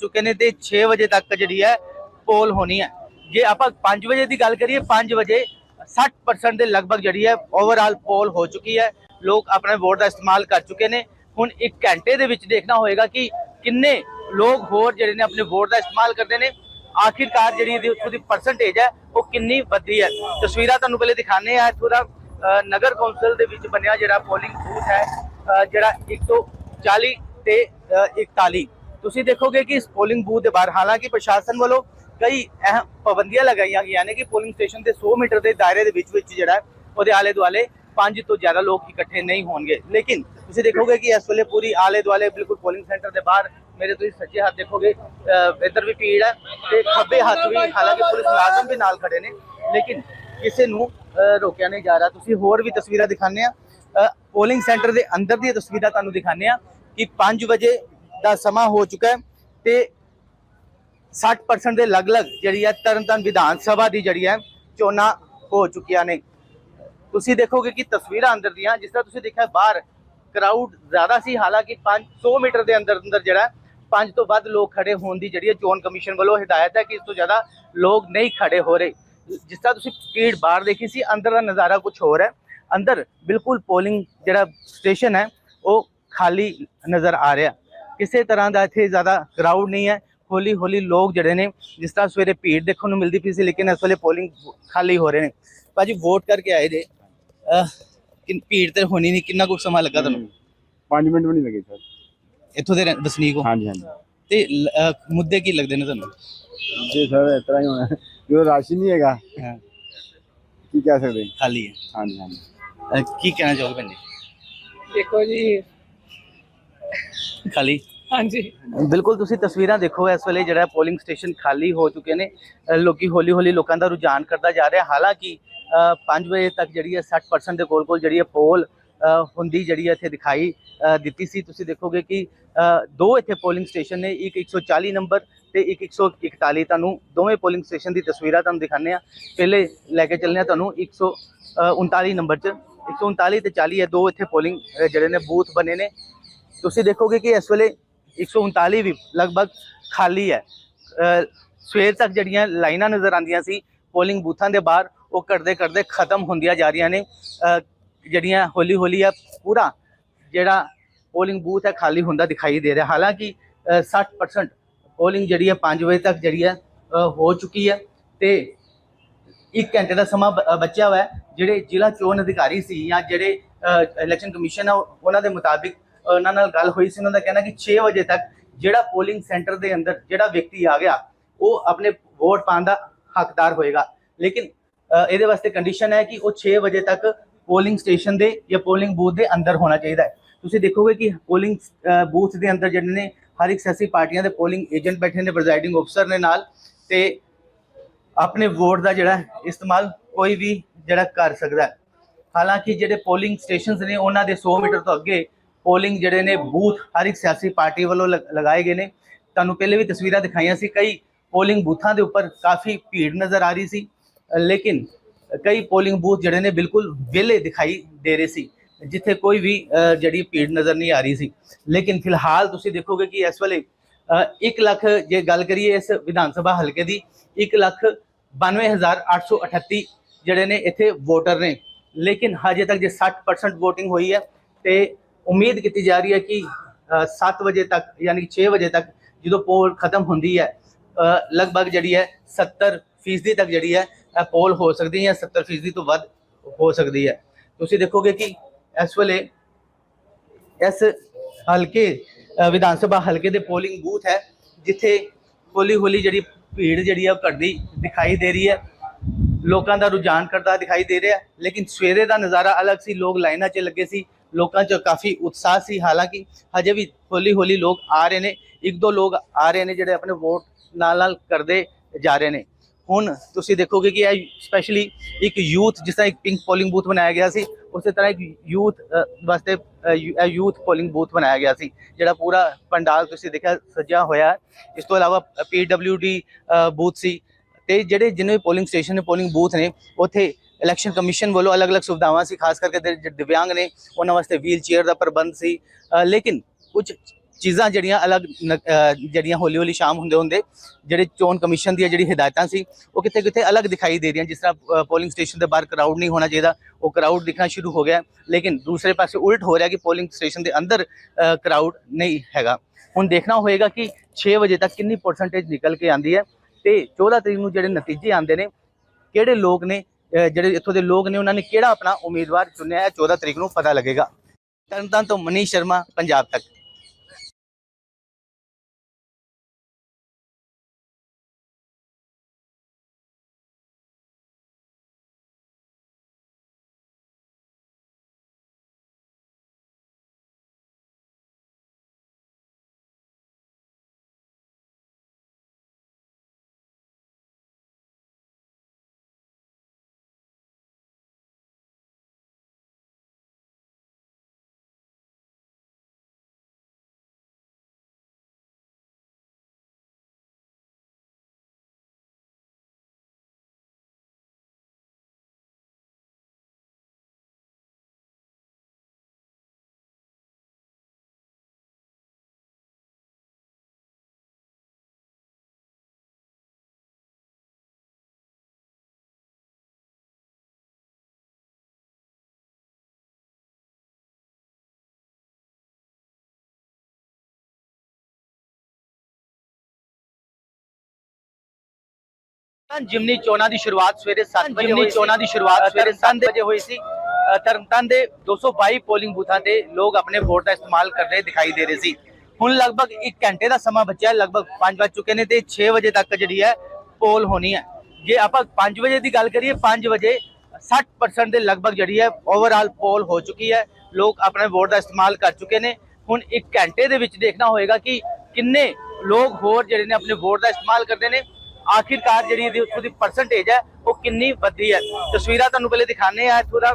ਚੁੱਕੇ ਨੇ ਤੇ 6 ਵਜੇ ਤੱਕ ਜਿਹੜੀ ਹੈ ਪੋਲ ਹੋਣੀ ਹੈ। ਜੇ ਆਪਾਂ 5 ਵਜੇ ਦੀ ਗੱਲ ਕਰੀਏ 5 ਵਜੇ 60% ਦੇ ਲਗਭਗ ਜਿਹੜੀ ਹੈ ਓਵਰਆਲ ਪੋਲ ਹੋ ਚੁੱਕੀ ਹੈ। ਲੋਕ ਆਪਣੇ ਵੋਟ ਦਾ ਇਸਤੇਮਾਲ ਕਰ ਚੁੱਕੇ ਨੇ। ਹੁਣ 1 ਘੰਟੇ ਦੇ ਵਿੱਚ ਦੇਖਣਾ ਹੋਏਗਾ ਕਿ ਕਿੰਨੇ ਲੋਕ ਹੋਰ ਜਿਹੜੇ ਨੇ ਆਪਣੇ ਵੋਟ ਦਾ ਇਸਤੇਮਾਲ ਕਰਦੇ ਨੇ। ਆਖਿਰਕਾਰ ਜਿਹੜੀ ਇਹਦੀ ਉੱਥੋਂ ਦੀ ਪਰਸੈਂਟੇਜ ਹੈ ਉਹ ਕਿੰਨੀ ਵੱਧਦੀ ਹੈ। ਤਸਵੀਰਾਂ ਤੁਹਾਨੂੰ ਪਹਿਲੇ ਦਿਖਾਣੇ ਆ ਇੱਥੋਂ ਦਾ ਨਗਰ ਕੌਂਸਲ ਦੇ ਵਿੱਚ ਬਣਿਆ ਜਿਹੜਾ ਪੋਲਿੰਗ ਬੂਥ ਹੈ ਅ, ਜਿਹੜਾ 140 ਤੇ ਅ, 41 ਤੁਸੀਂ ਦੇਖੋਗੇ ਕਿ ਇਸ ਪੋਲਿੰਗ ਬੂਥ ਦੇ ਬਾਹਰ, ਹਾਲਾਂਕਿ ਪ੍ਰਸ਼ਾਸਨ ਵੱਲੋਂ ਕਈ ਅਹਿਮ ਪਾਬੰਦੀਆਂ ਲਗਾਈਆਂ ਗਈਆਂ ਨੇ ਕਿ ਪੋਲਿੰਗ ਸਟੇਸ਼ਨ ਦੇ 100 ਮੀਟਰ ਦੇ ਦਾਇਰੇ ਦੇ ਵਿੱਚ ਵਿੱਚ ਜਿਹੜਾ ਉਹਦੇ ਆਲੇ ਦੁਆਲੇ ਪੰਜ ਤੋਂ ਜ਼ਿਆਦਾ ਲੋਕ ਇਕੱਠੇ ਨਹੀਂ ਹੋਣਗੇ। ਲੇਕਿਨ ਤੁਸੀਂ ਦੇਖੋਗੇ ਕਿ ਇਸ ਵੇਲੇ ਪੂਰੀ ਆਲੇ ਦੁਆਲੇ ਬਿਲਕੁਲ ਪੋਲਿੰਗ ਸੈਂਟਰ ਦੇ ਬਾਹਰ, ਮੇਰੇ ਤੁਸੀਂ ਸੱਜੇ ਹੱਥ ਦੇਖੋਗੇ ਇੱਧਰ ਵੀ ਭੀੜ ਹੈ ਤੇ ਖੱਬੇ ਹੱਥ ਵੀ, ਹਾਲਾਂਕਿ ਪੁਲਿਸ ਮੁਲਾਜ਼ਮ ਵੀ ਨਾਲ ਖੜੇ ਨੇ। ਲੇਕਿਨ ਕਿਸੇ ਨੂੰ, ਅਹ, ਰੋਕਿਆ ਨਹੀਂ ਜਾ ਰਿਹਾ। ਤੁਸੀਂ ਹੋਰ ਵੀ ਤਸਵੀਰਾਂ ਦਿਖਾਉਂਦੇ ਆ ਪੋਲਿੰਗ ਸੈਂਟਰ ਦੇ ਅੰਦਰ ਦੀਆਂ ਤਸਵੀਰਾਂ ਤੁਹਾਨੂੰ ਦਿਖਾਉਂਦੇ ਆ ਕਿ 5 ਵਜੇ ਦਾ ਸਮਾਂ ਹੋ ਚੁੱਕਾ ਹੈ ਤੇ 60% ਦੇ ਲਗਭਗ ਜਿਹੜੀ ਹੈ ਤਰਨਤਾਰਨ ਵਿਧਾਨ ਸਭਾ ਦੀ ਜਿਹੜੀ ਹੈ ਚੋਣਾਂ ਹੋ ਚੁੱਕੀਆਂ ਨੇ। ਤੁਸੀਂ ਦੇਖੋਗੇ ਕਿ ਤਸਵੀਰਾਂ ਅੰਦਰ ਦੀਆਂ, ਜਿਸ ਤਰ੍ਹਾਂ ਤੁਸੀਂ ਦੇਖਿਆ ਬਾਹਰ ਕਰਾਊਡ ਜ਼ਿਆਦਾ ਸੀ, ਹਾਲਾਂਕਿ 500 ਮੀਟਰ ਦੇ ਅੰਦਰ ਅੰਦਰ ਜਿਹੜਾ ਪੰਜ ਤੋਂ ਵੱਧ ਲੋਕ ਖੜੇ ਹੋਣ ਦੀ ਜਿਹੜੀ ਹੈ ਚੋਣ ਕਮਿਸ਼ਨ ਵੱਲੋਂ ਹਦਾਇਤ ਹੈ ਕਿ ਇਸ ਤੋਂ ਜ਼ਿਆਦਾ ਲੋਕ ਨਹੀਂ ਖੜੇ ਹੋ ਰਹੇ। ਜਿਸ ਤਰ੍ਹਾਂ ਤੁਸੀਂ ਭੀੜ ਬਾਹਰ ਦੇਖੀ ਸੀ, ਅੰਦਰ ਦਾ ਨਜ਼ਾਰਾ ਕੁਝ ਹੋਰ ਹੈ। ਅੰਦਰ ਬਿਲਕੁਲ ਪੋਲਿੰਗ ਜਿਹੜਾ ਸਟੇਸ਼ਨ ਹੈ, ਉਹ ਖਾਲੀ ਨਜ਼ਰ ਆ ਰਿਹਾ। ਕਿਸੇ ਤਰ੍ਹਾਂ ਦਾ ਇੱਥੇ ਜ਼ਿਆਦਾ ਕਰਾਊਡ ਨਹੀਂ ਹੈ। ਹੌਲੀ ਹੌਲੀ ਲੋਕ ਜਿਹੜੇ ਨੇ ਜਿਸ ਤਰ੍ਹਾਂ ਸਵੇਰੇ ਭੀੜ ਦੇਖਣ ਨੂੰ ਮਿਲਦੀ ਪਈ ਸੀ ਲੇਕਿਨ ਇਸ ਵੇਲੇ ਪੋਲਿੰਗ ਖਾਲੀ ਹੋ ਰਹੇ ਨੇ। ਭਾਜੀ ਵੋਟ ਕਰਕੇ ਆਏ ਦੇ ਕਿ ਭੀੜ ਤੇ ਹੋਣੀ ਨਹੀਂ ਕਿੰਨਾ ਕੁ ਸਮਾਂ ਲੱਗਾ ਤੁਹਾਨੂੰ? 5 ਮਿੰਟ ਵੀ ਨਹੀਂ ਲੱਗੇ ਸਰ। ਇੱਥੋਂ ਦੇ ਰਹਿ- ਵਸਨੀਕ ਹੋ? ਹਾਂਜੀ ਹਾਂਜੀ। ਤੇ ਲ- ਅਹ, ਮੁੱਦੇ ਕੀ ਲੱਗਦੇ ਨੇ ਤੁਹਾਨੂੰ? ਜੀ ਸਰ ਇਸ ਤਰ੍ਹਾਂ ਹੀ ਹੋਣਾ। ਜੋ ਰਾਸ਼ੀ ਨਹੀਂ ਹੈਗਾ। ਹਾਂ, ਕੀ ਕਹਿ ਸਕਦੇ? ਖਾਲੀ ਹੈ। ਹਾਂਜੀ ਹਾਂਜੀ। ਅਹ, ਕੀ ਕਹਿਣਾ ਚਾਹੋਗੇ ਭੈਣ ਜੀ? ਦੇਖੋ ਜੀ ਖਾਲੀ? ਹਾਂਜੀ। ਬਿਲਕੁਲ ਤੁਸੀਂ ਤਸਵੀਰਾਂ ਦੇਖੋ ਇਸ ਵੇਲੇ ਜਿਹੜਾ ਪੋਲਿੰਗ ਸਟੇਸ਼ਨ ਖਾਲੀ ਹੋ ਚੁੱਕੇ ਨੇ। ਲੋਕੀ ਹੌਲੀ ਹੌਲੀ ਲੋਕਾਂ ਦਾ ਰੁਝਾਨ ਕਰਦਾ ਜਾ ਰਿਹਾ। ਹਾਲਾਂਕਿ 5 ਵਜੇ ਤੱਕ ਜਿਹੜੀ ਹੈ 60% ਦੇ ਕੋਲ ਕੋਲ ਜਿਹੜੀ ਹੈ ਪੋਲ ਹੁੰਦੀ ਜਿਹੜੀ ਇੱਥੇ ਦਿਖਾਈ ਦਿੱਤੀ ਸੀ। ਤੁਸੀਂ ਦੇਖੋਗੇ ਕਿ ਦੋ ਇੱਥੇ ਪੋਲਿੰਗ ਸਟੇਸ਼ਨ ਨੇ ਇੱਕ 140 ਨੰਬਰ ਤੇ ਇੱਕ 141 ਤੁਹਾਨੂੰ ਦੋਵੇਂ ਪੋਲਿੰਗ ਸਟੇਸ਼ਨ ਦੀ ਤਸਵੀਰਾਂ ਤੁਹਾਨੂੰ ਦਿਖਾਣੇ ਆ ਪਹਿਲੇ ਲੈ ਕੇ ਚੱਲਨੇ ਆ ਤੁਹਾਨੂੰ 139 ਨੰਬਰ 'ਚ। 139 ਤੇ 40 ਹੈ ਦੋ ਇੱਥੇ ਪੋਲਿੰਗ ਜਿਹੜੇ ਨੇ ਬੂਥ ਬਣੇ ਨੇ। ਤੁਸੀਂ ਦੇਖੋਗੇ ਕਿ ਇਸ ਵੇਲੇ 139 ਵੀ ਲਗਭਗ ਖਾਲੀ ਹੈ ਸਵੇਰ ਤੱਕ ਜਿਹੜੀਆਂ ਲਾਈਨਾਂ ਨਜ਼ਰ ਆਉਂਦੀਆਂ ਸੀ ਪੋਲਿੰਗ ਬੂਥਾਂ ਦੇ ਬਾਹਰ ਉਹ ਕਰਦੇ ਕਰਦੇ ਖਤਮ ਹੁੰਦੀਆਂ ਜਾ ਰਹੀਆਂ ਨੇ ਜਿਹੜੀਆਂ ਹੌਲੀ ਹੌਲੀ ਆ ਪੂਰਾ ਜਿਹੜਾ ਪੋਲਿੰਗ ਬੂਥ ਹੈ ਖਾਲੀ ਹੁੰਦਾ ਦਿਖਾਈ ਦੇ ਰਿਹਾ ਹਾਲਾਂਕਿ ਅਹ 60% ਪੋਲਿੰਗ ਜਿਹੜੀ ਹੈ 5 ਵਜੇ ਤੱਕ ਜਿਹੜੀ ਹੈ ਹੋ ਚੁੱਕੀ ਹੈ ਤੇ ਇੱਕ ਘੰਟੇ ਦਾ ਸਮਾਂ ਬ- ਬਚਿਆ ਹੋਇਆ ਹੈ ਜਿਹੜੇ ਜ਼ਿਲ੍ਹਾ ਚੋਣ ਅਧਿਕਾਰੀ ਸੀ ਜਾਂ ਜਿਹੜੇ ਇਲੈਕਸ਼ਨ ਕਮਿਸ਼ਨ ਆ ਉਹਨਾਂ ਦੇ ਮੁਤਾਬਿਕ ਉਹਨਾਂ ਨਾਲ ਗੱਲ ਹੋਈ ਸੀ, ਉਹਨਾਂ ਦਾ ਕਹਿਣਾ ਕਿ 6 ਵਜੇ ਤੱਕ ਜਿਹੜਾ ਪੋਲਿੰਗ ਸੈਂਟਰ ਦੇ ਅੰਦਰ ਜਿਹੜਾ ਵਿਅਕਤੀ ਆ ਗਿਆ, ਉਹ ਆਪਣੇ ਵੋਟ ਪਾਉਣ ਦਾ ਹੱਕਦਾਰ ਹੋਏਗਾ। ਲੇਕਿਨ ਇਹਦੇ ਵਾਸਤੇ ਕੰਡੀਸ਼ਨ ਹੈ ਕਿ ਉਹ 6 ਵਜੇ ਤੱਕ ਪੋਲਿੰਗ ਸਟੇਸ਼ਨ ਦੇ ਜਾਂ ਪੋਲਿੰਗ ਬੂਥ ਦੇ ਅੰਦਰ ਹੋਣਾ ਚਾਹੀਦਾ ਹੈ। ਤੁਸੀਂ ਦੇਖੋਗੇ ਕਿ ਪੋਲਿੰਗ ਬੂਥ ਦੇ ਅੰਦਰ ਜਿਹੜੇ ਨੇ, ਹਰ ਇੱਕ ਸਿਆਸੀ ਪਾਰਟੀਆਂ ਦੇ ਪੋਲਿੰਗ ਏਜੰਟ ਬੈਠੇ ਨੇ ਪ੍ਰੈਜ਼ਾਈਡਿੰਗ ਅਫਸਰ ਨੇ ਨਾਲ, ਤੇ ਆਪਣੇ ਵੋਟ ਦਾ ਜਿਹੜਾ ਇਸਤੇਮਾਲ ਕੋਈ ਵੀ ਜਿਹੜਾ ਕਰ ਸਕਦਾ ਹਾਲਾਂਕਿ ਜਿਹੜੇ ਪੋਲਿੰਗ ਸਟੇਸ਼ਨਸ ਨੇ, ਉਹਨਾਂ ਦੇ 100 ਮੀਟਰ ਤੋਂ ਅੱਗੇ ਪੋਲਿੰਗ ਜਿਹੜੇ ਨੇ ਬੂਥ ਹਰ ਇੱਕ ਸਿਆਸੀ ਪਾਰਟੀ ਵੱਲੋਂ ਲਗ- ਲਗਾਏ ਗਏ ਨੇ। ਤੁਹਾਨੂੰ ਪਹਿਲੇ ਵੀ ਤਸਵੀਰਾਂ ਦਿਖਾਈਆਂ ਸੀ, ਕਈ ਪੋਲਿੰਗ ਬੂਥਾਂ ਦੇ ਉੱਪਰ ਕਾਫੀ ਭੀੜ ਨਜ਼ਰ ਆ ਰਹੀ ਸੀ। ਲੇਕਿਨ ਕਈ ਪੋਲਿੰਗ ਬੂਥ ਜਿਹੜੇ ਨੇ ਬਿਲਕੁਲ ਵਿਹਲੇ ਦਿਖਾਈ ਦੇ ਰਹੇ ਸੀ, ਜਿੱਥੇ ਕੋਈ ਵੀ ਜਿਹੜੀ ਭੀੜ ਨਜ਼ਰ ਨਹੀਂ ਆ ਰਹੀ ਸੀ। ਲੇਕਿਨ ਫਿਲਹਾਲ ਤੁਸੀਂ ਦੇਖੋਗੇ ਕਿ ਇਸ ਵੇਲੇ 1 ਲੱਖ ਜੇ ਗੱਲ ਕਰੀਏ ਇਸ ਵਿਧਾਨ ਸਭਾ ਹਲਕੇ ਦੀ 1 ਲੱਖ 92838 ਜਿਹੜੇ ਨੇ ਇੱਥੇ ਵੋਟਰ ਨੇ। ਲੇਕਿਨ ਹਜੇ ਤੱਕ ਜੇ 60% VOTING ਹੋਈ ਹੈ, ਤੇ ਉਮੀਦ ਕੀਤੀ ਜਾ ਰਹੀ ਹੈ ਕਿ 7 ਵਜੇ ਤੱਕ ਯਾਨੀ ਕਿ 6 ਵਜੇ ਤੱਕ ਜਦੋਂ ਪੋਲ ਖਤਮ ਹੁੰਦੀ ਹੈ ਲਗਭਗ ਜਿਹੜੀ ਹੈ 70 ਫੀਸਦੀ ਤੱਕ ਜਿਹੜੀ ਹੈ ਪੋਲ ਹੋ ਸਕਦੀ ਹੈ 70 ਫੀਸਦੀ ਤੋਂ ਵੱਧ ਹੋ ਸਕਦੀ ਹੈ। ਤੁਸੀਂ ਦੇਖੋਗੇ ਕਿ ਇਸ ਵੇਲੇ ਇਸ ਹਲਕੇ ਵਿਧਾਨ ਸਭਾ ਹਲਕੇ ਦੇ ਪੋਲਿੰਗ ਬੂਥ ਹੈ, ਜਿੱਥੇ ਹੌਲੀ ਹੌਲੀ ਜਿਹੜੀ ਭੀੜ ਜਿਹੜੀ ਹੈ ਉਹ ਘਟਦੀ ਦਿਖਾਈ ਦੇ ਰਹੀ ਹੈ। ਲੋਕਾਂ ਦਾ ਰੁਝਾਨ ਕਰਦਾ ਦਿਖਾਈ ਦੇ ਰਿਹਾ, ਲੇਕਿਨ ਸਵੇਰੇ ਦਾ ਨਜ਼ਾਰਾ ਅਲੱਗ ਸੀ, ਲੋਕ ਲਾਈਨਾਂ 'ਚ ਲੱਗੇ ਸੀ। ਲੋਕਾਂ 'ਚ ਕਾਫੀ ਉਤਸ਼ਾਹ ਸੀ। ਹਾਲਾਂਕਿ ਹਜੇ ਵੀ ਹੌਲੀ ਹੌਲੀ ਲੋਕ ਆ ਰਹੇ ਨੇ। ਇੱਕ ਦੋ ਲੋਕ ਆ ਰਹੇ ਨੇ ਜਿਹੜੇ ਆਪਣੇ ਵੋਟ ਨਾਲ ਨਾਲ ਕਰਦੇ ਜਾ ਰਹੇ ਨੇ। ਹੁਣ ਤੁਸੀਂ ਦੇਖੋਗੇ ਕਿ ਇਹ ਸਪੈਸ਼ਲੀ ਇੱਕ ਯੂਥ ਜਿਸ ਤਰ੍ਹਾਂ ਇੱਕ ਪਿੰਕ ਪੋਲਿੰਗ ਬੂਥ ਬਣਾਇਆ ਗਿਆ ਸੀ, ਉਸੇ ਤਰ੍ਹਾਂ ਇੱਕ ਯੂਥ ਵਾਸਤੇ ਯੂ- ਯੂਥ ਪੋਲਿੰਗ ਬੂਥ ਬਣਾਇਆ ਗਿਆ ਸੀ, ਜਿਹੜਾ ਪੂਰਾ ਪੰਡਾਲ ਤੁਸੀਂ ਦੇਖਿਆ ਸਜਿਆ ਹੋਇਆ ਇਸ ਤੋਂ ਇਲਾਵਾ ਪੀਡਬਲਯੂਡੀ ਬੂਥ ਸੀ। ਤੇ ਜਿਹੜੇ ਜਿੰਨੇ ਵੀ ਪੋਲਿੰਗ ਸਟੇਸ਼ਨ ਨੇ ਪੋਲਿੰਗ ਬੂਥ ਨੇ, ਉੱਥੇ ਇਲੈਕਸ਼ਨ ਕਮਿਸ਼ਨ ਵੱਲੋਂ ਅਲੱਗ-ਅਲੱਗ ਸੁਵਿਧਾਵਾਂ ਸੀ, ਖਾਸ ਕਰਕੇ ਜਿਹੜੇ ਦਿਵਿਆਂਗ ਨੇ, ਉਹਨਾਂ ਵਾਸਤੇ ਵੀਲ ਚੇਅਰ ਦਾ ਪ੍ਰਬੰਧ ਸੀ। ਲੇਕਿਨ ਕੁਝ ਚੀਜ਼ਾਂ ਜਿਹੜੀਆਂ ਅਲੱਗ ਨ- ਜਿਹੜੀਆਂ ਹੌਲੀ ਹੌਲੀ ਸ਼ਾਮ ਹੁੰਦੇ ਹੁੰਦੇ ਜਿਹੜੇ ਚੋਣ ਕਮਿਸ਼ਨ ਦੀਆਂ ਜਿਹੜੀ ਹਦਾਇਤਾਂ ਸੀ, ਉਹ ਕਿਤੇ ਕਿਤੇ ਅਲੱਗ ਦਿਖਾਈ ਦੇ ਰਹੀਆਂ। ਜਿਸ ਤਰ੍ਹਾਂ ਪੋਲਿੰਗ ਸਟੇਸ਼ਨ ਦੇ ਬਾਹਰ ਕਰਾਊਡ ਨਹੀਂ ਹੋਣਾ ਚਾਹੀਦਾ, ਉਹ ਕਰਾਊਡ ਦਿਖਣਾ ਸ਼ੁਰੂ ਹੋ ਗਿਆ। ਲੇਕਿਨ ਦੂਸਰੇ ਪਾਸੇ ਉਲਟ ਹੋ ਰਿਹਾ ਕਿ ਪੋਲਿੰਗ ਸਟੇਸ਼ਨ ਦੇ ਅੰਦਰ ਕਰਾਊਡ ਨਹੀਂ ਹੈਗਾ। ਹੁਣ ਦੇਖਣਾ ਹੋਏਗਾ ਕਿ 6 ਵਜੇ ਤੱਕ ਕਿੰਨੀ ਪਰਸੈਂਟੇਜ ਨਿਕਲ ਕੇ ਆਂਦੀ ਹੈ ਤੇ 14 ਤਰੀਕ ਨੂੰ ਜਿਹੜੇ ਨਤੀਜੇ ਆਂਦੇ ਨੇ, ਕਿਹੜੇ ਲੋਕ ਨੇ ਜਿਹੜੇ ਇੱਥੋਂ ਦੇ ਲੋਕ ਨੇ, ਉਹਨਾਂ ਨੇ ਕਿਹੜਾ ਆਪਣਾ ਉਮੀਦਵਾਰ ਚੁਣਿਆ ਹੈ? 14 ਤਰੀਕ ਨੂੰ ਪਤਾ ਲੱਗੇਗਾ। ਤਰਨਤਾਰਨ ਤੋਂ ਮਨੀਸ਼ ਸ਼ਰਮਾ, ਪੰਜਾਬ ਤੱਕ। ਜਿਮਨੀ ਚੋਣਾਂ ਦੀ ਸ਼ੁਰੂਆਤ ਸਵੇਰੇ 7 ਵਜੇ ਜਿਮਨੀ ਚੋਣਾਂ ਦੀ ਸ਼ੁਰੂਆਤ ਸਵੇਰੇ 7 ਵਜੇ ਹੋਈ ਸੀ। ਅ, ਤਰਨਤਾਰਨ ਦੇ 222 ਪੋਲਿੰਗ ਬੂਥਾਂ ਤੇ ਲੋਕ ਆਪਣੇ ਵੋਟ ਦਾ ਇਸਤੇਮਾਲ ਕਰਦੇ ਦਿਖਾਈ ਦੇ ਰਹੇ ਸੀ। ਹੁਣ ਲਗਭਗ 1 ਘੰਟੇ ਦਾ ਸਮਾਂ ਬਚਿਆ ਲਗਭਗ 5 ਵੱਜ ਚੁੱਕੇ ਨੇ ਤੇ 6 ਵਜੇ ਤੱਕ ਜਿਹੜੀ ਹੈ ਪੋਲ ਹੋਣੀ ਹੈ। ਜੇ ਆਪਾਂ 5 ਵਜੇ ਦੀ ਗੱਲ ਕਰੀਏ 5 ਵਜੇ 60% ਦੇ ਲਗਭਗ ਜਿਹੜੀ ਹੈ ਓਵਰਆਲ ਪੋਲ ਹੋ ਚੁੱਕੀ ਹੈ। ਲੋਕ ਆਪਣੇ ਵੋਟ ਦਾ ਇਸਤੇਮਾਲ ਕਰ ਚੁੱਕੇ ਨੇ। ਹੁਣ 1 ਘੰਟੇ ਦੇ ਵਿੱਚ ਦੇਖਣਾ ਹੋਏਗਾ ਕਿ ਕਿੰਨੇ ਲੋਕ ਹੋਰ ਜਿਹੜੇ ਨੇ ਆਪਣੇ ਵੋਟ ਦਾ ਇਸਤੇਮਾਲ ਕਰਦੇ ਨੇ। ਆਖਿਰਕਾਰ ਜਿਹੜੀ ਇਹਦੀ ਉੱਥੋਂ ਦੀ ਪਰਸੈਂਟੇਜ ਹੈ ਉਹ ਕਿੰਨੀ ਵੱਧੀ ਹੈ। ਤਸਵੀਰਾਂ ਤੁਹਾਨੂੰ ਪਹਿਲੇ ਦਿਖਾਣੇ ਆ ਇੱਥੋਂ ਦਾ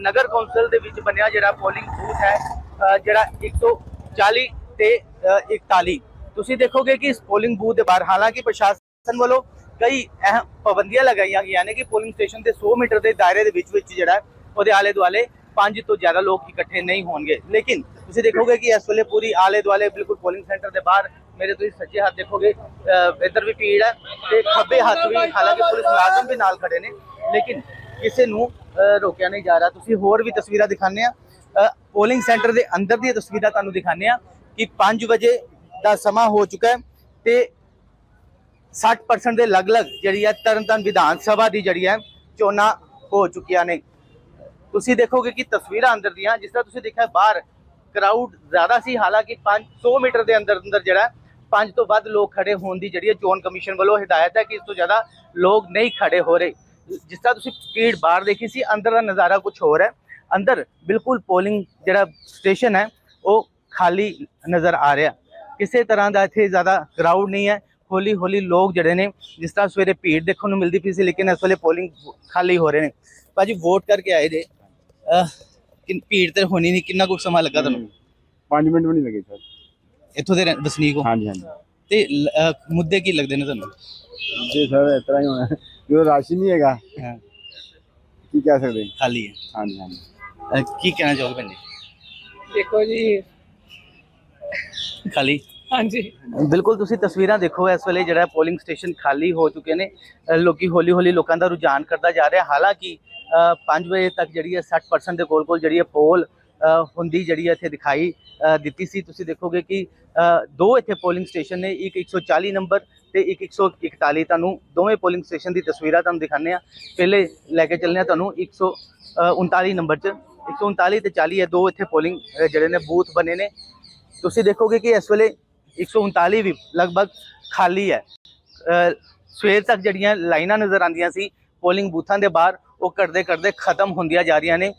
ਨਗਰ ਕੌਂਸਲ ਦੇ ਵਿੱਚ ਬਣਿਆ ਜਿਹੜਾ ਪੋਲਿੰਗ ਬੂਥ ਹੈ ਅ, ਜਿਹੜਾ 140 ਤੇ ਅ, 41 ਤੁਸੀਂ ਦੇਖੋਗੇ ਕਿ ਇਸ ਪੋਲਿੰਗ ਬੂਥ ਦੇ ਬਾਹਰ ਹਾਲਾਂਕਿ ਪ੍ਰਸ਼ਾਸਨ ਵੱਲੋਂ ਕਈ ਅਹਿਮ ਪਾਬੰਦੀਆਂ ਲਗਾਈਆਂ ਗਈਆਂ ਨੇ ਕਿ ਪੋਲਿੰਗ ਸਟੇਸ਼ਨ ਦੇ 100 ਮੀਟਰ ਦੇ ਦਾਇਰੇ ਦੇ ਵਿੱਚ ਵਿੱਚ ਜਿਹੜਾ ਉਹਦੇ ਆਲੇ ਦੁਆਲੇ ਪੰਜ ਤੋਂ ਜ਼ਿਆਦਾ ਲੋਕ ਇਕੱਠੇ ਨਹੀਂ ਹੋਣਗੇ। ਲੇਕਿਨ ਤੁਸੀਂ ਦੇਖੋਗੇ ਕਿ ਇਸ ਵੇਲੇ ਪੂਰੀ ਆਲੇ ਦੁਆਲੇ ਬਿਲਕੁਲ ਪੋਲਿੰਗ ਸੈਂਟਰ ਦੇ ਬਾਹਰ ਮੇਰੇ ਤੁਸੀਂ ਸੱਜੇ ਹੱਥ ਦੇਖੋਗੇ ਇੱਧਰ ਵੀ ਭੀੜ ਹੈ ਤੇ ਖੱਬੇ ਹੱਥ ਵੀ, ਹਾਲਾਂਕਿ ਪੁਲਿਸ ਮੁਲਾਜ਼ਮ ਵੀ ਨਾਲ ਖੜੇ ਨੇ, ਲੇਕਿਨ ਕਿਸੇ ਨੂੰ ਰੋਕਿਆ ਨਹੀਂ ਜਾ ਰਿਹਾ। ਤੁਸੀਂ ਹੋਰ ਵੀ ਤਸਵੀਰਾਂ ਦਿਖਾਣੇ ਆ ਪੋਲਿੰਗ ਸੈਂਟਰ ਦੇ ਅੰਦਰ ਦੀਆਂ ਤਸਵੀਰਾਂ ਤੁਹਾਨੂੰ ਦਿਖਾਣੇ ਆ ਕਿ 5 ਵਜੇ ਦਾ ਸਮਾਂ ਹੋ ਚੁੱਕਾ ਹੈ ਤੇ 60% ਦੇ ਲਗਭਗ ਜਿਹੜੀ ਹੈ ਤਰਨਤਾਰਨ ਵਿਧਾਨ ਸਭਾ ਦੀ ਜਿਹੜੀ ਹੈ ਚੋਣਾਂ ਹੋ ਚੁੱਕੀਆਂ ਨੇ। ਤੁਸੀਂ ਦੇਖੋਗੇ ਕਿ ਤਸਵੀਰਾਂ ਅੰਦਰ ਦੀਆਂ, ਜਿਸ ਤਰ੍ਹਾਂ ਤੁਸੀਂ ਦੇਖਿਆ ਬਾਹਰ ਕਰਾਊਡ ਜ਼ਿਆਦਾ ਸੀ, ਹਾਲਾਂਕਿ 500 ਮੀਟਰ ਦੇ ਅੰਦਰ ਅੰਦਰ ਜਿਹੜਾ ਹੈ, ਪੰਜ ਤੋਂ ਵੱਧ ਲੋਕ ਖੜੇ ਹੋਣ ਦੀ ਜਿਹੜੀ ਹੈ ਚੋਣ ਕਮਿਸ਼ਨ ਵੱਲੋਂ ਹਦਾਇਤ ਹੈ ਕਿ ਇਸ ਤੋਂ ਜ਼ਿਆਦਾ ਲੋਕ ਨਹੀਂ ਖੜੇ ਹੋ ਰਹੇ। ਜਿਸ ਤਰ੍ਹਾਂ ਤੁਸੀਂ ਭੀੜ ਬਾਹਰ ਦੇਖੀ ਸੀ ਅੰਦਰ ਦਾ ਨਜ਼ਾਰਾ ਕੁਝ ਹੋਰ ਹੈ। ਅੰਦਰ ਬਿਲਕੁਲ ਪੋਲਿੰਗ ਜਿਹੜਾ ਸਟੇਸ਼ਨ ਹੈ ਉਹ ਖਾਲੀ ਨਜ਼ਰ ਆ ਰਿਹਾ। ਕਿਸੇ ਤਰ੍ਹਾਂ ਦਾ ਇੱਥੇ ਜ਼ਿਆਦਾ ਕਰਾਊਡ ਨਹੀਂ ਹੈ। ਹੌਲੀ ਹੌਲੀ ਲੋਕ ਜਿਹੜੇ ਨੇ ਜਿਸ ਤਰ੍ਹਾਂ ਸਵੇਰੇ ਭੀੜ ਦੇਖਣ ਨੂੰ ਮਿਲਦੀ ਪਈ ਸੀ ਲੇਕਿਨ ਇਸ ਵੇਲੇ ਪੋਲਿੰਗ ਖਾਲੀ ਹੋ ਰਹੇ ਨੇ। ਭਾਜੀ ਵੋਟ ਕਰਕੇ ਆਏ ਦੇ ਭੀੜ ਤੇ ਹੋਣੀ ਨਹੀਂ ਕਿੰਨਾ ਕੁ ਸਮਾਂ ਲੱਗਾ ਤੁਹਾਨੂੰ? 5 ਮਿੰਟ ਵੀ ਨਹੀਂ ਲੱਗੇ ਸਰ। ਇੱਥੋਂ ਦੇ ਰਹਿ- ਵਸਨੀਕ ਹੋ ਹਾਂਜੀ ਹਾਂਜੀ। ਤੇ ਲ- ਅਹ, ਮੁੱਦੇ ਕੀ ਲੱਗਦੇ ਨੇ ਤੁਹਾਨੂੰ? ਜੀ ਸਰ ਇਸ ਤਰ੍ਹਾਂ ਹੀ ਹੋਣਾ। ਜੋ ਰਾਸ਼ੀ ਨਹੀਂ ਹੈਗਾ ਹਾਂ। ਕੀ ਕਹਿ ਸਕਦੇ? ਖਾਲੀ ਹੈ। ਹਾਂਜੀ ਹਾਂਜੀ। ਅਹ, ਕੀ ਕਹਿਣਾ ਚਾਹੋਗੇ ਭੈਣ ਜੀ? ਦੇਖੋ ਜੀ। ਖਾਲੀ? ਹਾਂਜੀ। ਬਿਲਕੁਲ ਤੁਸੀਂ ਤਸਵੀਰਾਂ ਦੇਖੋ ਇਸ ਵੇਲੇ ਜਿਹੜਾ ਪੋਲਿੰਗ ਸਟੇਸ਼ਨ ਖਾਲੀ ਹੋ ਚੁੱਕੇ ਨੇ। ਅ, ਲੋਕੀ ਹੌਲੀ ਹੌਲੀ ਲੋਕਾਂ ਦਾ ਰੁਝਾਨ ਕਰਦਾ ਜਾ ਰਿਹਾ। ਹਾਲਾਂਕਿ 5 ਵਜੇ ਤੱਕ ਜਿਹੜੀ ਹੈ 60% ਦੇ ਕੋਲ ਕੋਲ ਜਿਹੜੀ ਹੈ ਪੋਲ ਹੁੰਦੀ ਜਿਹੜੀ ਹੈ ਇੱਥੇ ਦਿਖਾਈ ਦਿੱਤੀ ਸੀ। ਤੁਸੀਂ ਦੇਖੋਗੇ ਕਿ ਦੋ ਇੱਥੇ ਪੋਲਿੰਗ ਸਟੇਸ਼ਨ ਨੇ, ਇੱਕ 140 ਨੰਬਰ ਤੇ ਇੱਕ 141 ਤੁਹਾਨੂੰ ਦੋਵੇਂ ਪੋਲਿੰਗ ਸਟੇਸ਼ਨ ਦੀ ਤਸਵੀਰਾਂ ਤੁਹਾਨੂੰ ਦਿਖਾਣੇ ਆ ਪਹਿਲੇ ਲੈ ਕੇ ਚੱਲਨੇ ਆ ਤੁਹਾਨੂੰ 139 ਨੰਬਰ 'ਚ। 139 ਤੇ 40 ਹੈ ਦੋ ਇੱਥੇ ਪੋਲਿੰਗ ਜਿਹੜੇ ਨੇ ਬੂਥ ਬਣੇ ਨੇ। ਤੁਸੀਂ ਦੇਖੋਗੇ ਕਿ ਇਸ ਵੇਲੇ 139 ਵੀ ਲਗਭਗ ਖਾਲੀ ਹੈ। ਸਵੇਰ ਤੱਕ ਜਿਹੜੀਆਂ ਲਾਈਨਾਂ ਨਜ਼ਰ ਆਉਂਦੀਆਂ ਸੀ ਪੋਲਿੰਗ ਬੂਥਾਂ ਦੇ ਬਾਹਰ, ਉਹ ਕਰਦੇ ਕਰਦੇ ਖਤਮ ਹੁੰਦੀਆਂ ਜਾ ਰਹੀਆਂ ਨੇ।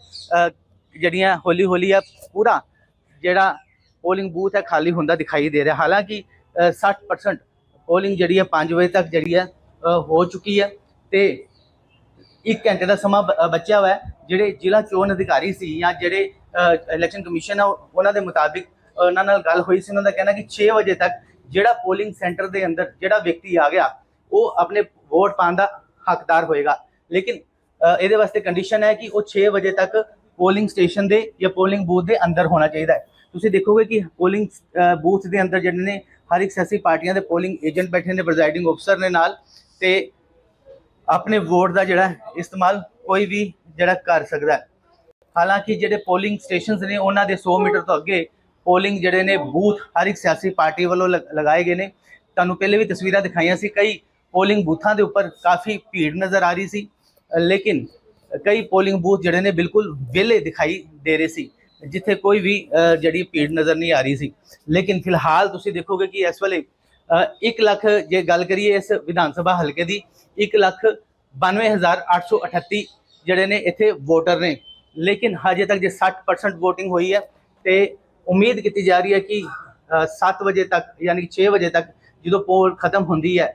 ਜਿਹੜੀਆਂ ਹੌਲੀ ਹੌਲੀ ਆ ਪੂਰਾ ਜਿਹੜਾ ਪੋਲਿੰਗ ਬੂਥ ਹੈ ਖਾਲੀ ਹੁੰਦਾ ਦਿਖਾਈ ਦੇ ਰਿਹਾ। ਹਾਲਾਂਕਿ ਅ, 60% ਪੋਲਿੰਗ ਜਿਹੜੀ ਹੈ 5 ਵਜੇ ਤੱਕ ਜਿਹੜੀ ਹੈ ਹੋ ਚੁੱਕੀ ਹੈ ਤੇ ਇੱਕ ਘੰਟੇ ਦਾ ਸਮਾਂ ਬ- ਬਚਿਆ ਹੋਇਆ ਹੈ। ਜਿਹੜੇ ਜ਼ਿਲ੍ਹਾ ਚੋਣ ਅਧਿਕਾਰੀ ਸੀ ਜਾਂ ਜਿਹੜੇ ਇਲੈਕਸ਼ਨ ਕਮਿਸ਼ਨ ਆ ਉਹਨਾਂ ਦੇ ਮੁਤਾਬਿਕ ਉਹਨਾਂ ਨਾਲ ਗੱਲ ਹੋਈ ਸੀ। ਉਹਨਾਂ ਦਾ ਕਹਿਣਾ ਕਿ 6 ਵਜੇ ਤੱਕ ਜਿਹੜਾ ਪੋਲਿੰਗ ਸੈਂਟਰ ਦੇ ਅੰਦਰ ਜਿਹੜਾ ਵਿਅਕਤੀ ਆ ਗਿਆ ਉਹ ਆਪਣੇ ਵੋਟ ਪਾਉਣ ਦਾ ਹੱਕਦਾਰ ਹੋਏਗਾ। ਲੇਕਿਨ ਇਹਦੇ ਵਾਸਤੇ ਕੰਡੀਸ਼ਨ ਹੈ ਕਿ ਉਹ 6 ਵਜੇ ਤੱਕ ਪੋਲਿੰਗ ਸਟੇਸ਼ਨ ਦੇ ਜਾਂ ਪੋਲਿੰਗ ਬੂਥ ਦੇ ਅੰਦਰ ਹੋਣਾ ਚਾਹੀਦਾ ਹੈ। ਤੁਸੀਂ ਦੇਖੋਗੇ ਕਿ ਪੋਲਿੰਗ ਬੂਥ ਦੇ ਅੰਦਰ ਜਿਹੜੇ ਨੇ, ਹਰ ਇੱਕ ਸਿਆਸੀ ਪਾਰਟੀਆਂ ਦੇ ਪੋਲਿੰਗ ਏਜੰਟ ਬੈਠੇ ਨੇ ਪ੍ਰੈਜ਼ਾਈਡਿੰਗ ਅਫਸਰ ਨੇ ਨਾਲ ਤੇ ਆਪਣੇ ਵੋਟ ਦਾ ਜਿਹੜਾ ਇਸਤੇਮਾਲ ਕੋਈ ਵੀ ਜਿਹੜਾ ਕਰ ਸਕਦਾ ਹੈ। ਹਾਲਾਂਕਿ ਜਿਹੜੇ ਪੋਲਿੰਗ ਸਟੇਸ਼ਨਸ ਨੇ, ਉਹਨਾਂ ਦੇ 100 ਮੀਟਰ ਤੋਂ ਅੱਗੇ ਪੋਲਿੰਗ ਜਿਹੜੇ ਨੇ ਬੂਥ ਹਰ ਇੱਕ ਸਿਆਸੀ ਪਾਰਟੀ ਵੱਲੋਂ ਲਗ- ਲਗਾਏ ਗਏ ਨੇ। ਤੁਹਾਨੂੰ ਪਹਿਲੇ ਵੀ ਤਸਵੀਰਾਂ ਦਿਖਾਈਆਂ ਸੀ, ਕਈ ਪੋਲਿੰਗ ਬੂਥਾਂ ਦੇ ਉੱਪਰ ਕਾਫੀ ਭੀੜ ਨਜ਼ਰ ਆ ਰਹੀ ਸੀ। ਲੇਕਿਨ ਕਈ ਪੋਲਿੰਗ ਬੂਥ ਜਿਹੜੇ ਨੇ ਬਿਲਕੁਲ ਵਿਹਲੇ ਦਿਖਾਈ ਦੇ ਰਹੇ ਸੀ, ਜਿੱਥੇ ਕੋਈ ਵੀ ਜਿਹੜੀ ਭੀੜ ਨਜ਼ਰ ਨਹੀਂ ਆ ਰਹੀ ਸੀ। ਲੇਕਿਨ ਫਿਲਹਾਲ ਤੁਸੀਂ ਦੇਖੋਗੇ ਕਿ ਇਸ ਵੇਲੇ 1 ਲੱਖ ਜੇ ਗੱਲ ਕਰੀਏ ਇਸ ਵਿਧਾਨ ਸਭਾ ਹਲਕੇ ਦੀ 1 ਲੱਖ 92838 ਜਿਹੜੇ ਨੇ ਇੱਥੇ ਵੋਟਰ ਨੇ। ਲੇਕਿਨ ਹਜੇ ਤੱਕ ਜੇ 60% VOTING ਹੋਈ ਹੈ, ਤੇ ਉਮੀਦ ਕੀਤੀ ਜਾ ਰਹੀ ਹੈ ਕਿ 7 ਵਜੇ ਤੱਕ ਯਾਨੀ ਕਿ 6 ਵਜੇ ਤੱਕ ਜਦੋਂ ਪੋਲ ਖਤਮ ਹੁੰਦੀ ਹੈ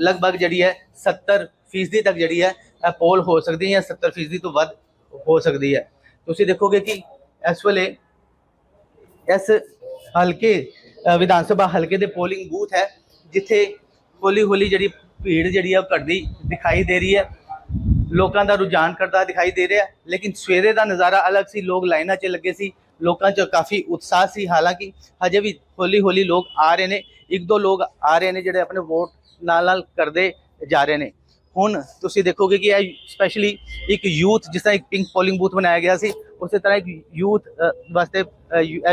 ਲਗਭਗ ਜਿਹੜੀ ਹੈ 70 ਫੀਸਦੀ ਤੱਕ ਜਿਹੜੀ ਹੈ ਇਹ ਪੋਲ ਹੋ ਸਕਦੀ ਹੈ 70 ਫੀਸਦੀ ਤੋਂ ਵੱਧ ਹੋ ਸਕਦੀ ਹੈ। ਤੁਸੀਂ ਦੇਖੋਗੇ ਕਿ ਇਸ ਵੇਲੇ ਇਸ ਹਲਕੇ ਵਿਧਾਨ ਸਭਾ ਹਲਕੇ ਦੇ ਪੋਲਿੰਗ ਬੂਥ ਹੈ, ਜਿੱਥੇ ਹੌਲੀ ਹੌਲੀ ਜਿਹੜੀ ਭੀੜ ਜਿਹੜੀ ਹੈ ਉਹ ਘਟਦੀ ਦਿਖਾਈ ਦੇ ਰਹੀ ਹੈ। ਲੋਕਾਂ ਦਾ ਰੁਝਾਨ ਕਰਦਾ ਦਿਖਾਈ ਦੇ ਰਿਹਾ ਲੇਕਿਨ ਸਵੇਰੇ ਦਾ ਨਜ਼ਾਰਾ ਅਲੱਗ ਸੀ, ਲੋਕ ਲਾਈਨਾਂ 'ਚ ਲੱਗੇ ਸੀ, ਲੋਕਾਂ 'ਚ ਕਾਫੀ ਉਤਸ਼ਾਹ ਸੀ। ਹਾਲਾਂਕਿ ਹਜੇ ਵੀ ਹੌਲੀ ਹੌਲੀ ਲੋਕ ਆ ਰਹੇ ਨੇ, ਇੱਕ ਦੋ ਲੋਕ ਆ ਰਹੇ ਨੇ ਜਿਹੜੇ ਆਪਣੇ ਵੋਟ ਨਾਲ ਨਾਲ ਕਰਦੇ ਜਾ ਰਹੇ ਨੇ। ਹੁਣ ਤੁਸੀਂ ਦੇਖੋਗੇ ਕਿ ਇਹ ਸਪੈਸ਼ਲੀ ਇੱਕ ਯੂਥ ਜਿਸ ਤਰ੍ਹਾਂ ਇੱਕ ਪਿੰਕ ਪੋਲਿੰਗ ਬੂਥ ਬਣਾਇਆ ਗਿਆ ਸੀ, ਉਸੇ ਤਰ੍ਹਾਂ ਇੱਕ ਯੂਥ ਵਾਸਤੇ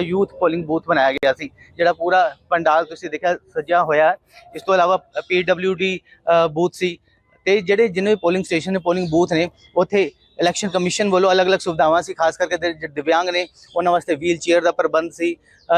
ਯੂਥ ਪੋਲਿੰਗ ਬੂਥ ਬਣਾਇਆ ਗਿਆ ਸੀ, ਜਿਹੜਾ ਪੂਰਾ ਪੰਡਾਲ ਤੁਸੀਂ ਦੇਖਿਆ ਸਜਿਆ ਹੋਇਆ ਇਸ ਤੋਂ ਇਲਾਵਾ ਪੀਡਬਲਯੂਡੀ ਬੂਥ ਸੀ। ਤੇ ਜਿਹੜੇ ਜਿੰਨੇ ਵੀ ਪੋਲਿੰਗ ਸਟੇਸ਼ਨ ਨੇ ਪੋਲਿੰਗ ਬੂਥ ਨੇ, ਉੱਥੇ ਇਲੈਕਸ਼ਨ ਕਮਿਸ਼ਨ ਵੱਲੋਂ ਅਲੱਗ-ਅਲੱਗ ਸੁਵਿਧਾਵਾਂ ਸੀ, ਖਾਸ ਕਰਕੇ ਜਿਹੜੇ ਦਿਵਿਆਂਗ ਨੇ, ਉਹਨਾਂ ਵਾਸਤੇ ਵੀਲ ਚੇਅਰ ਦਾ ਪ੍ਰਬੰਧ ਸੀ।